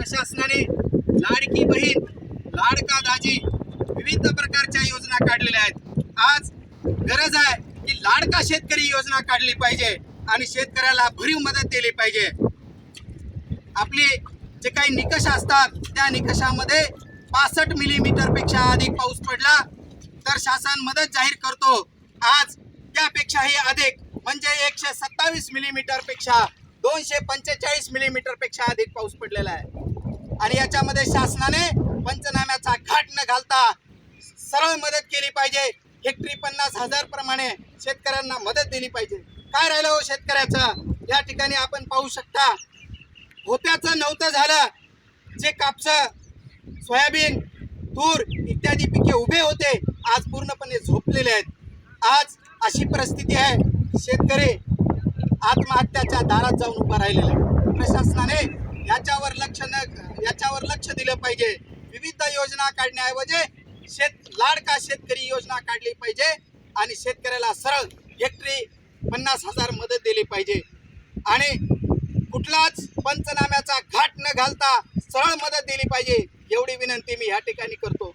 प्रशासनाने लाडकी बहीण लाडका दाजी विविध प्रकारच्या योजना काढलेल्या आहेत. आज गरज आहे की लाडका शेतकरी योजना काढली पाहिजे आणि शेतकऱ्याला भरीव मदत दिली पाहिजे. आपले जे काही निकष असतात त्या निकषामध्ये पासष्ट मिलीमीटरपेक्षा अधिक पाऊस पडला तर शासन मदत जाहीर करतो. आज त्यापेक्षाही अधिक म्हणजे एकशे सत्तावीस मिलीमीटरपेक्षा दोनशे पंचेचाळीस मिलीमीटरपेक्षा अधिक पाऊस पडलेला आहे. आणि याच्यामध्ये शासनाने पंचनाम्याचा घाट न घालता सरळ मदत केली पाहिजे. हेक्टरी पन्नास हजार प्रमाणे शेतकऱ्यांना मदत दिली पाहिजे. काय राहिलं हो शेतकऱ्याचं? या ठिकाणी आपण पाहू शकता होत्याचं नव्हतं झालं. जे कापसं सोयाबीन तूर इत्यादी पिके उभे होते आज पूर्णपणे झोपलेले आहेत. आज अशी परिस्थिती आहे. शेतकरी आत्महत्याच्या दारात जाऊन उभा राहिलेला आहे. प्रशासनाने याच्यावर लक्ष न याच्यावर लक्ष दिलं पाहिजे. विविध योजना काढण्याऐवजी शेत लाडका शेतकरी योजना काढली पाहिजे आणि शेतकऱ्याला सरळ हेक्टरी पन्नास हजार मदत दिली पाहिजे. आणि कुठलाच पंचनाम्याचा घाट न घालता सरळ मदत दिली पाहिजे एवढी विनंती मी ह्या ठिकाणी करतो.